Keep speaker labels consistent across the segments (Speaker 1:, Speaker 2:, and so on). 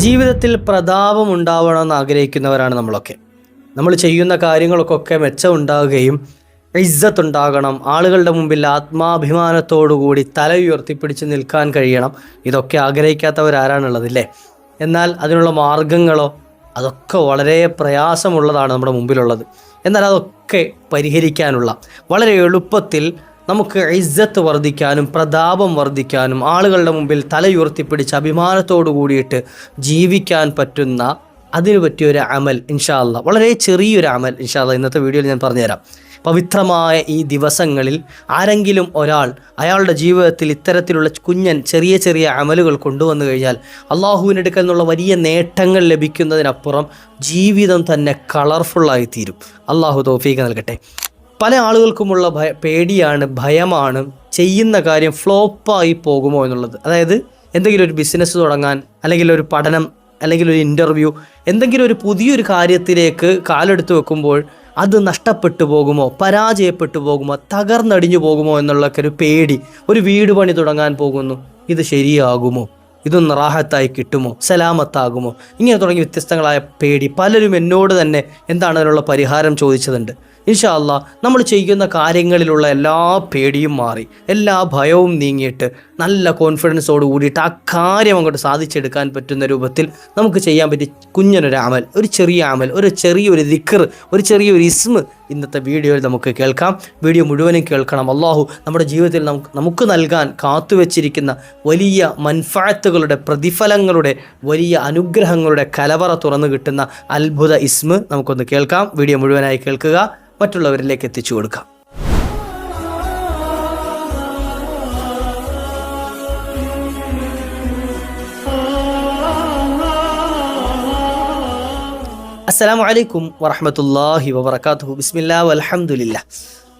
Speaker 1: ജീവിതത്തിൽ പ്രതാപം ഉണ്ടാവണമെന്ന് ആഗ്രഹിക്കുന്നവരാണ് നമ്മളൊക്കെ. നമ്മൾ ചെയ്യുന്ന കാര്യങ്ങൾക്കൊക്കെ മെച്ചം ഉണ്ടാവുകയും ഇജ്ജത്ത് ഉണ്ടാകണം ആളുകളുടെ മുമ്പിൽ ആത്മാഭിമാനത്തോടുകൂടി തല ഉയർത്തിപ്പിടിച്ച് നിൽക്കാൻ കഴിയണം. ഇതൊക്കെ ആഗ്രഹിക്കാത്തവരാരാണുള്ളത് ഇല്ലേ? എന്നാൽ അതിനുള്ള മാർഗങ്ങളോ അതൊക്കെ വളരെ പ്രയാസമുള്ളതാണ് നമ്മുടെ മുമ്പിലുള്ളത്. എന്നാൽ അതൊക്കെ പരിഹരിക്കാനുള്ള വളരെ എളുപ്പത്തിൽ നമുക്ക് ഇജ്ജത്ത് വർദ്ധിക്കാനും പ്രതാപം വർദ്ധിക്കാനും ആളുകളുടെ മുമ്പിൽ തലയുയർത്തിപ്പിടിച്ച് അഭിമാനത്തോടു കൂടിയിട്ട് ജീവിക്കാൻ പറ്റുന്ന അതിനു പറ്റിയൊരു അമൽ ഇൻഷാല്ല വളരെ ചെറിയൊരു അമൽ ഇൻഷാല്ല ഇന്നത്തെ വീഡിയോയിൽ ഞാൻ പറഞ്ഞുതരാം. പവിത്രമായ ഈ ദിവസങ്ങളിൽ ആരെങ്കിലും ഒരാൾ അയാളുടെ ജീവിതത്തിൽ ഇത്തരത്തിലുള്ള കുഞ്ഞൻ ചെറിയ ചെറിയ അമലുകൾ കൊണ്ടുവന്നു കഴിഞ്ഞാൽ അള്ളാഹുവിനെടുക്കൽ നിന്നുള്ള വലിയ നേട്ടങ്ങൾ ലഭിക്കുന്നതിനപ്പുറം ജീവിതം തന്നെ കളർഫുള്ളായി തീരും അള്ളാഹു തോഫീക്ക് നൽകട്ടെ. പല ആളുകൾക്കുമുള്ള ഭയ പേടിയാണ് ഭയമാണ് ചെയ്യുന്ന കാര്യം ഫ്ലോപ്പായി പോകുമോ എന്നുള്ളത്. അതായത് എന്തെങ്കിലും ഒരു ബിസിനസ് തുടങ്ങാൻ അല്ലെങ്കിൽ ഒരു പഠനം അല്ലെങ്കിൽ ഒരു ഇന്റർവ്യൂ എന്തെങ്കിലും ഒരു പുതിയൊരു കാര്യത്തിലേക്ക് കാലെടുത്ത് വെക്കുമ്പോൾ അത് നഷ്ടപ്പെട്ടു പോകുമോ പരാജയപ്പെട്ടു പോകുമോ തകർന്നടിഞ്ഞു പോകുമോ എന്നുള്ളൊക്കെ ഒരു പേടി ഒരു വീട് പണി തുടങ്ങാൻ പോകുന്നു ഇത് ശരിയാകുമോ? ഇതൊന്ന് റാഹത്തായി കിട്ടുമോ? സലാമത്താകുമോ? ഇങ്ങനെ തുടങ്ങി വ്യത്യസ്തങ്ങളായ പേടി പലരും എന്നോട് തന്നെ എന്താണ് അതിനുള്ള പരിഹാരം ചോദിച്ചതുണ്ട്. ഇൻഷാല്ല നമ്മൾ ചെയ്യുന്ന കാര്യങ്ങളിലുള്ള എല്ലാ പേടിയും മാറി. എല്ലാ ഭയവും നീങ്ങിയിട്ട് നല്ല കോൺഫിഡൻസോട് കൂടിയിട്ട് ആ കാര്യം അങ്ങോട്ട് സാധിച്ചെടുക്കാൻ പറ്റുന്ന രൂപത്തിൽ നമുക്ക് ചെയ്യാൻ പറ്റിയ കുഞ്ഞനൊരു അമൽ ഒരു ചെറിയ അമൽ ഒരു ചെറിയൊരു ദിക്കർ ഒരു ചെറിയൊരു ഇസ്മ് ഇന്നത്തെ വീഡിയോയിൽ നമുക്ക് കേൾക്കാം. വീഡിയോ മുഴുവനും കേൾക്കണം. അള്ളാഹു നമ്മുടെ ജീവിതത്തിൽ നമുക്ക് നമുക്ക് നൽകാൻ കാത്തുവച്ചിരിക്കുന്ന വലിയ മൻഫാത്തുകളുടെ പ്രതിഫലങ്ങളുടെ വലിയ അനുഗ്രഹങ്ങളുടെ കലവറ തുറന്നു കിട്ടുന്ന അത്ഭുത ഇസ്മ് നമുക്കൊന്ന് കേൾക്കാം. വീഡിയോ മുഴുവനായി കേൾക്കുക. മറ്റുള്ളവരിലേക്ക് എത്തിച്ചു കൊടുക്കാം. അസ്സലാമു അലൈക്കും വറഹമത്തല്ലാഹി വബർക്കാത്തു ബിസ്മില്ലാ വലഹമുല്ല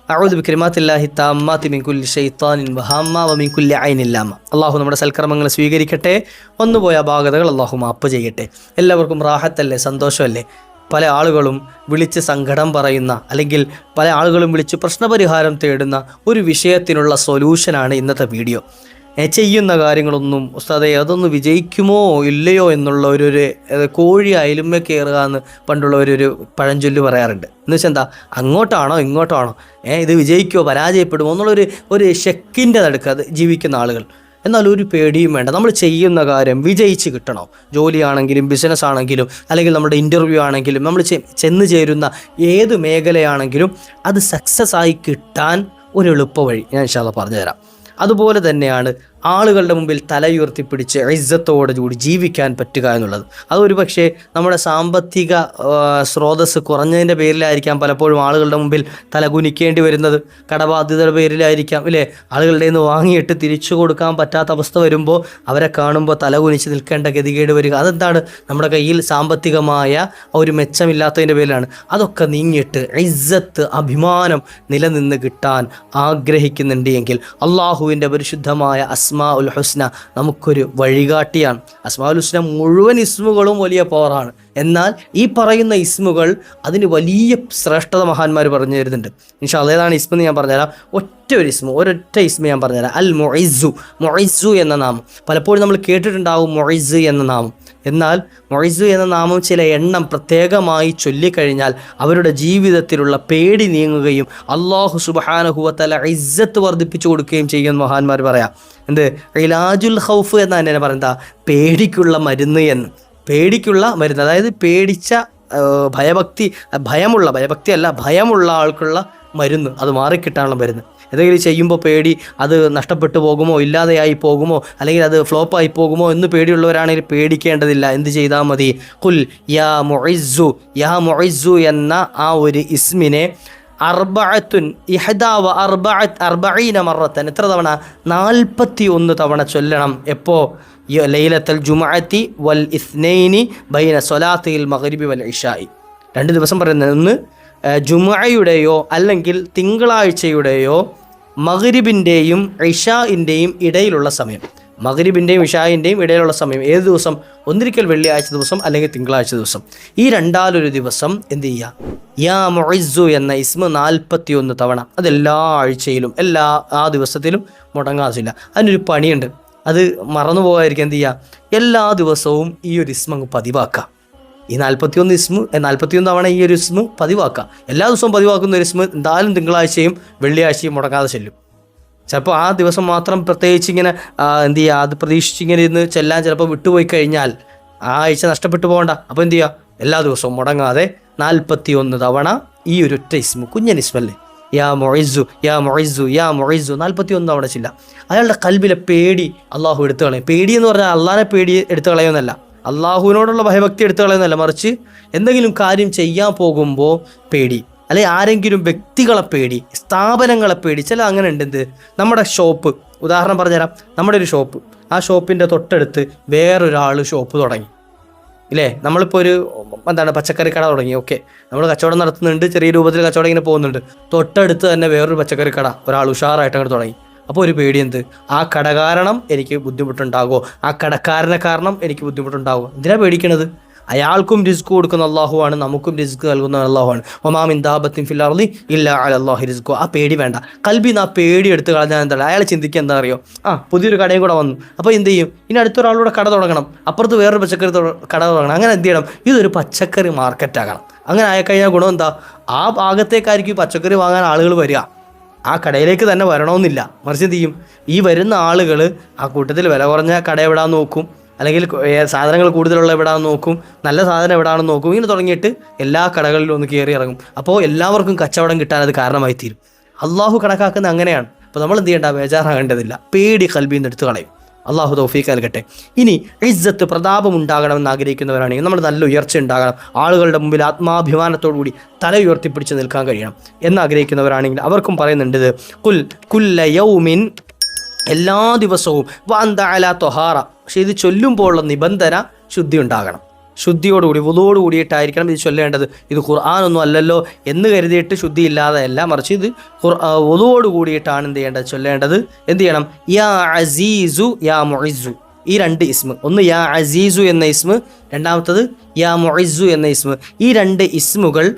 Speaker 1: അഊദ് ബിക്രിമാത്തില്ലാഹി താമ്മാതി മിൻകുല്ലി ഷെയ്ത്താനിൻ വഹാമ്മ വ മിൻകുല്ലി ഐനില്ലാമ അള്ളാഹു നമ്മുടെ സൽക്കർമ്മങ്ങൾ സ്വീകരിക്കട്ടെ വന്നുപോയ അപാകതകൾ അള്ളാഹു മാപ്പ് ചെയ്യട്ടെ. എല്ലാവർക്കും റാഹത്തല്ലേ സന്തോഷമല്ലേ? പല ആളുകളും വിളിച്ച് സങ്കടം പറയുന്ന അല്ലെങ്കിൽ പല ആളുകളും വിളിച്ച് പ്രശ്നപരിഹാരം തേടുന്ന ഒരു വിഷയത്തിനുള്ള സൊല്യൂഷനാണ് ഇന്നത്തെ വീഡിയോ ചെയ്യുന്ന കാര്യങ്ങളൊന്നും ഉസ്താദെ അതൊന്ന് വിജയിക്കുമോ ഇല്ലയോ എന്നുള്ള ഒരു കോഴി അയലുമ്മ കയറുക എന്ന് പണ്ടുള്ള ഒരു പഴഞ്ചൊല്ല് പറയാറുണ്ട്. എന്ന് വെച്ചാൽ എന്താ അങ്ങോട്ടാണോ ഇങ്ങോട്ടാണോ? ഏഹ് ഇത് വിജയിക്കുമോ പരാജയപ്പെടുമോ എന്നുള്ളൊരു ഒരു ഷെക്കിന്റെ നടുക്ക് അത് ജീവിക്കുന്ന ആളുകൾ. എന്നാൽ ഒരു പേടിയും വേണ്ട. നമ്മൾ ചെയ്യുന്ന കാര്യം വിജയിച്ച് കിട്ടണം. ജോലിയാണെങ്കിലും ബിസിനസ് ആണെങ്കിലും അല്ലെങ്കിൽ നമ്മുടെ ഇന്റർവ്യൂ ആണെങ്കിലും നമ്മൾ ചെന്ന് ചേരുന്ന ഏത് മേഖലയാണെങ്കിലും അത് സക്സസ് ആയി കിട്ടാൻ ഒരു എളുപ്പ വഴി ഞാൻ ഇൻഷാല്ല പറഞ്ഞുതരാം. അതുപോലെ തന്നെയാണ് ആളുകളുടെ മുമ്പിൽ തലയുയർത്തിപ്പിടിച്ച് ഇജ്ജത്തോടെ കൂടി ജീവിക്കാൻ പറ്റുക എന്നുള്ളത്. അതൊരു പക്ഷേ നമ്മുടെ സാമ്പത്തിക സ്രോതസ് കുറഞ്ഞതിന്റെ പേരിലായിരിക്കാം പലപ്പോഴും ആളുകളുടെ മുമ്പിൽ തലകുനിക്കേണ്ടി വരുന്നത്. കടബാധ്യതയുടെ പേരിലായിരിക്കാം ഇല്ലേ? ആളുകളുടെ നിന്ന് വാങ്ങിയിട്ട് തിരിച്ചു കൊടുക്കാൻ പറ്റാത്ത അവസ്ഥ വരുമ്പോൾ അവരെ കാണുമ്പോൾ തലകുനിച്ച് നിൽക്കേണ്ട ഗതികേട് വരിക. അതെന്താണ്? നമ്മുടെ കയ്യിൽ സാമ്പത്തികമായ ഒരു മെച്ചമില്ലാത്തതിന്റെ പേരിലാണ്. അതൊക്കെ നീങ്ങിയിട്ട് ഇജ്ജത്ത് അഭിമാനം നിലനിന്ന് കിട്ടാൻ ആഗ്രഹിക്കുന്നുണ്ട് എങ്കിൽ അള്ളാഹുവിന്റെ പരിശുദ്ധമായ അസ്മാ ഉൽ ഹുസ്ന നമുക്കൊരു വഴികാട്ടിയാണ്. അസ്മാ ഉൽ ഹുസ്ന മുഴുവൻ ഇസ്മുകളും വലിയ പവറാണ് എന്നാൽ ഈ പറയുന്ന ഇസ്മുകൾ അതിന് വലിയ ശ്രേഷ്ഠത മഹാന്മാർ പറഞ്ഞു തരുന്നുണ്ട്. ഇൻഷാ അല്ലാ, ഏതാണ് ഇസ്മ എന്ന് ഞാൻ പറഞ്ഞുതരാം? ഒറ്റ ഒരു ഇസ്മു ഒരൊറ്റ ഇസ്മ ഞാൻ പറഞ്ഞുതരാം. അൽ മൊയ്സു മൊയ്സു എന്ന നാമം. പലപ്പോഴും നമ്മൾ കേട്ടിട്ടുണ്ടാവും മൊയ്സ് എന്ന നാമം. എന്നാൽ മൊയ്സു എന്ന നാമം ചില എണ്ണം പ്രത്യേകമായി ചൊല്ലിക്കഴിഞ്ഞാൽ അവരുടെ ജീവിതത്തിലുള്ള പേടി നീങ്ങുകയും അള്ളാഹു സുബാനഹുവത്തല ഇസ്സത്ത് വർദ്ധിപ്പിച്ചു കൊടുക്കുകയും ചെയ്യുമെന്ന് മഹാന്മാർ പറയാം. എന്ത്? ഇലാജുൽ ഹൗഫ് എന്നാണ് എന്നെ പറയുന്നത് പേടിക്കുള്ള മരുന്ന് എന്ന്. പേടിക്കുള്ള മരുന്ന് അതായത് പേടിച്ച ഭയഭക്തി ഭയമുള്ള ഭയഭക്തി അല്ല ഭയമുള്ള ആൾക്കുള്ള മരുന്ന് അത് മാറിക്കിട്ടാനുള്ള മരുന്ന്. എന്തെങ്കിലും ചെയ്യുമ്പോൾ പേടി അത് നഷ്ടപ്പെട്ടു പോകുമോ ഇല്ലാതെയായി പോകുമോ അല്ലെങ്കിൽ അത് ഫ്ലോപ്പായി പോകുമോ എന്ന് പേടിയുള്ളവരാണെങ്കിൽ പേടിക്കേണ്ടതില്ല. എന്ത് ചെയ്താൽ മതി? കുൽ യാ മൊയ്സു യാ മൊയ്സു എന്ന ആ ഒരു ഇസ്മിനെ അർബഅത്തുൻ ഇഹദാവ അർബഅത്ത് അർബഈന മറത്തൻ എത്ര തവണ? നാൽപ്പത്തി ഒന്ന് തവണ ചൊല്ലണം. എപ്പോ? യ- ലൈലത്തൽ ജുമാഅത്തി വൽ ഇസ്നൈനി ബൈന സ്വലാത്തിൽ മഗ്രിബി വൽ ഇഷായി. രണ്ട് ദിവസം പറയുന്നത് ഒന്ന് ജുമായയുടെയോ അല്ലെങ്കിൽ തിങ്കളാഴ്ചയുടെയോ മഗ്രിബിന്റെയും ഇഷാഇന്റെയും ഇടയിലുള്ള സമയം. മഗ്രിബിന്റെയും ഇഷായിന്റെയും ഇടയിലുള്ള സമയം ഏത് ദിവസം? ഒന്നിരിക്കൽ വെള്ളിയാഴ്ച ദിവസം അല്ലെങ്കിൽ തിങ്കളാഴ്ച ദിവസം. ഈ രണ്ടാലൊരു ദിവസം എന്ത് ചെയ്യുക യാ മൊയ്സു എന്ന ഇസ്മ നാൽപ്പത്തിയൊന്ന് തവണ. അതെല്ലാ ആഴ്ചയിലും എല്ലാ ആ ദിവസത്തിലും മുടങ്ങാതില്ല അതിനൊരു പണിയുണ്ട്. അത് മറന്നു പോകാതിരിക്കാൻ എന്ത് ചെയ്യുക എല്ലാ ദിവസവും ഈ ഒരു ഇസ്മ അങ്ങ് പതിവാക്കുക. ഈ നാൽപ്പത്തിയൊന്ന് ഇസ്മു നാൽപ്പത്തിയൊന്ന് തവണ ഈ ഒരു ഇസ്മു പതിവാക്കുക. എല്ലാ ദിവസവും പതിവാക്കുന്ന ഒരു ഇസ്മു എന്തായാലും തിങ്കളാഴ്ചയും വെള്ളിയാഴ്ചയും മുടങ്ങാതെ ചെല്ലും. ചിലപ്പോൾ ആ ദിവസം മാത്രം പ്രത്യേകിച്ച് ഇങ്ങനെ എന്ത് ചെയ്യുക അത് പ്രതീക്ഷിച്ച് ഇങ്ങനെ ഇരുന്ന് ചെല്ലാൻ ചിലപ്പോൾ വിട്ടുപോയി കഴിഞ്ഞാൽ ആ ആഴ്ച നഷ്ടപ്പെട്ടു പോകണ്ട. അപ്പോൾ എന്ത് ചെയ്യുക എല്ലാ ദിവസവും മുടങ്ങാതെ നാൽപ്പത്തി ഒന്ന് തവണ ഈ ഒരു ഒറ്റ ഇസ്മു കുഞ്ഞൻ ഇസ്മല്ലേ? യാ മൊയിസു യാ മൊയിസു യാ മൊയിസു നാൽപ്പത്തി ഒന്ന് തവണ ചില്ല. അയാളുടെ കൽബിലെ പേടി അള്ളാഹു എടുത്തു കളയും. പേടി എന്ന് പറഞ്ഞാൽ അള്ളാഹിനെ പേടി എടുത്തു കളയുന്നല്ല അള്ളാഹുവിനോടുള്ള ഭയഭക്തി എടുത്തു കളയുന്നല്ല മറിച്ച് എന്തെങ്കിലും കാര്യം ചെയ്യാൻ പോകുമ്പോൾ പേടി. അല്ലെ ആരെങ്കിലും വ്യക്തികളെ പേടി സ്ഥാപനങ്ങളെ പേടി. ചില അങ്ങനെ ഉണ്ട് എന്ത് നമ്മുടെ ഷോപ്പ്. ഉദാഹരണം പറഞ്ഞുതരാം. നമ്മുടെ ഒരു ഷോപ്പ്. ആ ഷോപ്പിന്റെ തൊട്ടടുത്ത് വേറൊരാൾ ഷോപ്പ് തുടങ്ങി. ഇല്ലേ? നമ്മളിപ്പോൾ ഒരു എന്താണ് പച്ചക്കറി കട തുടങ്ങി. ഓക്കെ നമ്മൾ കച്ചവടം നടത്തുന്നുണ്ട് ചെറിയ രൂപത്തിൽ കച്ചവടം ഇങ്ങനെ പോകുന്നുണ്ട്. തൊട്ടടുത്ത് തന്നെ വേറൊരു പച്ചക്കറി കട. ഒരാൾ ഉഷാറായിട്ട് അങ്ങോട്ട് തുടങ്ങി. അപ്പോൾ ഒരു പേടി എന്ത്? ആ കട കാരണം എനിക്ക് ബുദ്ധിമുട്ടുണ്ടാകുമോ? ആ കടക്കാരനെ കാരണം എനിക്ക് ബുദ്ധിമുട്ടുണ്ടാകുമോ? എന്തിനാണ് പേടിക്കണത്? അയാൾക്കും റിസ്ക് കൊടുക്കുന്ന അള്ളാഹുവാണ് നമുക്കും റിസ്ക് നൽകുന്ന അള്ളാഹുവാണ്. ഒമാമിൻ ദാബത്തിൻ ഫില്ലാർലി ഇല്ല അള്ളാഹു റിസ്കോ. ആ പേടി വേണ്ട. കൽബിന്ന് ആ പേടി എടുത്ത് കളഞ്ഞാൽ എന്താണ് അയാൾ ചിന്തിക്കുക എന്താ അറിയോ? ആ പുതിയൊരു കടയും കൂടെ വന്നു. അപ്പോൾ എന്ത് ചെയ്യും? ഇനി അടുത്തൊരാളൂടെ കട തുടങ്ങണം. അപ്പുറത്ത് വേറൊരു പച്ചക്കറി കട തുടങ്ങണം. അങ്ങനെ എന്ത് ചെയ്യണം? ഇതൊരു പച്ചക്കറി മാർക്കറ്റാകണം അങ്ങനെ ആയിക്കഴിഞ്ഞാൽ ഗുണം എന്താ? ആ ഭാഗത്തേക്കായിരിക്കും പച്ചക്കറി വാങ്ങാൻ ആളുകൾ വരിക. ആ കടയിലേക്ക് തന്നെ വരണമെന്നില്ല. മറിച്ച് എന്ത് ചെയ്യും? ഈ വരുന്ന ആളുകൾ ആ കൂട്ടത്തിൽ വില കുറഞ്ഞ കട എവിടാൻ നോക്കും. അല്ലെങ്കിൽ സാധനങ്ങൾ കൂടുതലുള്ള എവിടാന്ന് നോക്കും നല്ല സാധനം എവിടാണെന്ന് നോക്കും ഇങ്ങനെ തുടങ്ങിയിട്ട് എല്ലാ കടകളിലും ഒന്ന് കയറി ഇറങ്ങും. അപ്പോൾ എല്ലാവർക്കും കച്ചവടം കിട്ടാൻ അത് കാരണമായി തീരും. അള്ളാഹു കണക്കാക്കുന്ന അങ്ങനെയാണ്. അപ്പോൾ നമ്മൾ എന്ത് ചെയ്യേണ്ട? ബേജാറാകേണ്ടതില്ല. പേടി കൽബിൽ നിന്ന് എടുത്തു കളയും. അള്ളാഹു തൗഫീഖ് നൽകട്ടെ. ഇനി ഇജ്ജത്ത് പ്രതാപം ഉണ്ടാകണമെന്ന് ആഗ്രഹിക്കുന്നവരാണെങ്കിൽ നമ്മൾ നല്ല ഉയർച്ച ഉണ്ടാകണം. ആളുകളുടെ മുമ്പിൽ ആത്മാഭിമാനത്തോടുകൂടി തല ഉയർത്തിപ്പിടിച്ച് നിൽക്കാൻ കഴിയണം. എന്നാഗ്രഹിക്കുന്നവരാണെങ്കിൽ അവർക്കും പറയുന്നുണ്ട് കുൽ കുല്ല യൗമിൻ എല്ലാ ദിവസവും വാന്ത അല തൊഹാറ. പക്ഷേ ഇത് ചൊല്ലുമ്പോഴുള്ള നിബന്ധന ശുദ്ധി ഉണ്ടാകണം ശുദ്ധിയോടുകൂടി വുതോട് കൂടിയിട്ടായിരിക്കണം ഇത് ചൊല്ലേണ്ടത്. ഇത് ഖുർആാനൊന്നും അല്ലല്ലോ എന്ന് കരുതിയിട്ട് ശുദ്ധി ഇല്ലാതെയല്ല മറിച്ച് ഇത് വുതോട് കൂടിയിട്ടാണ് എന്ത് ചെയ്യേണ്ടത്? ചൊല്ലേണ്ടത് എന്ത് ചെയ്യണം? യാ അസീസു യാ മൊയ്സു ഈ രണ്ട് ഇസ്മ്. ഒന്ന് യാ അസീസു എന്ന ഇസ്മ് രണ്ടാമത്തത് യാ മൊയ്സു എന്ന ഇസ്മ്. ഈ രണ്ട് ഇസ്മുകൾ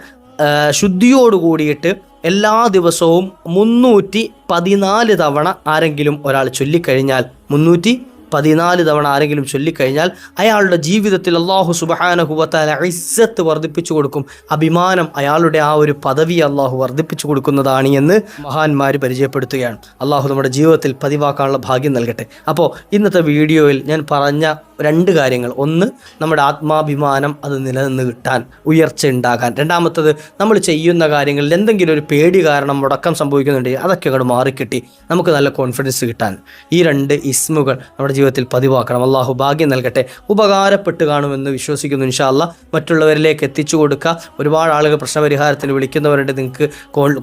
Speaker 1: ശുദ്ധിയോടുകൂടിയിട്ട് ശുദ്ധിയോട് കൂടിയിട്ട് എല്ലാ ദിവസവും മുന്നൂറ്റി പതിനാല് തവണ ആരെങ്കിലും ഒരാൾ ചൊല്ലിക്കഴിഞ്ഞാൽ മുന്നൂറ്റി പതിനാല് തവണ ആരെങ്കിലും ചൊല്ലിക്കഴിഞ്ഞാൽ അയാളുടെ ജീവിതത്തിൽ അള്ളാഹു സുബഹാനഹുവത്താല ഇസ്സത്ത് വർദ്ധിപ്പിച്ചു കൊടുക്കും. അഭിമാനം അയാളുടെ ആ ഒരു പദവി അള്ളാഹു വർദ്ധിപ്പിച്ചു കൊടുക്കുന്നതാണ് എന്ന് മഹാന്മാർ പരിചയപ്പെടുത്തുകയാണ്. അള്ളാഹു നമ്മുടെ ജീവിതത്തിൽ പതിവാക്കാനുള്ള ഭാഗ്യം നൽകട്ടെ. അപ്പോൾ ഇന്നത്തെ വീഡിയോയിൽ ഞാൻ പറഞ്ഞ രണ്ട് കാര്യങ്ങൾ. ഒന്ന് നമ്മുടെ ആത്മാഭിമാനം അത് നിലനിന്ന് കിട്ടാൻ ഉയർച്ച ഉണ്ടാകാൻ. രണ്ടാമത്തത് നമ്മൾ ചെയ്യുന്ന കാര്യങ്ങളിൽ എന്തെങ്കിലും ഒരു പേടി കാരണം മുടക്കം സംഭവിക്കുന്നുണ്ടെങ്കിൽ അതൊക്കെ അങ്ങോട്ട് മാറിക്കിട്ടി. നമുക്ക് നല്ല കോൺഫിഡൻസ് കിട്ടാൻ. ഈ രണ്ട് ഇസ്മുകൾ നമ്മുടെ ജീവിതത്തിൽ പതിവാക്കണം. അള്ളാഹു ഭാഗ്യം നൽകട്ടെ. ഉപകാരപ്പെട്ട് കാണുമെന്ന് വിശ്വസിക്കുന്നു. ഇൻഷാല്ല മറ്റുള്ളവരിലേക്ക് എത്തിച്ചു കൊടുക്കുക. ഒരുപാട് ആളുകൾ പ്രശ്നപരിഹാരത്തിന് വിളിക്കുന്നവരുണ്ട്. നിങ്ങൾക്ക്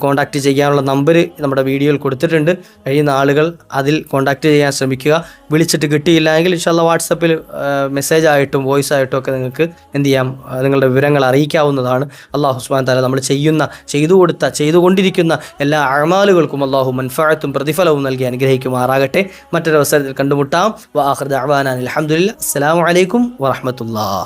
Speaker 1: കോൺടാക്റ്റ് ചെയ്യാനുള്ള നമ്പർ നമ്മുടെ വീഡിയോയിൽ കൊടുത്തിട്ടുണ്ട്. കഴിയുന്ന ആളുകൾ അതിൽ കോൺടാക്റ്റ് ചെയ്യാൻ ശ്രമിക്കുക. വിളിച്ചിട്ട് കിട്ടിയില്ല എങ്കിൽ ഇൻഷാല്ല വാട്സപ്പിൽ മെസ്സേജ് ആയിട്ടും വോയിസ് ആയിട്ടും ഒക്കെ നിങ്ങൾക്ക് എന്ത് ചെയ്യാം? നിങ്ങളുടെ വിവരങ്ങൾ അറിയിക്കാവുന്നതാണ്. അള്ളാഹു ഉസ്മാൻ താല നമ്മൾ ചെയ്യുന്ന ചെയ്തു കൊടുത്ത ചെയ്തുകൊണ്ടിരിക്കുന്ന എല്ലാ അഴമാലുകൾക്കും അള്ളാഹു മൻഫാഴത്തും പ്രതിഫലവും നൽകി അനുഗ്രഹിക്കുമാറാകട്ടെ. മറ്റൊരു وآخر دعوانا الحمد لله. السلام عليكم ورحمة الله.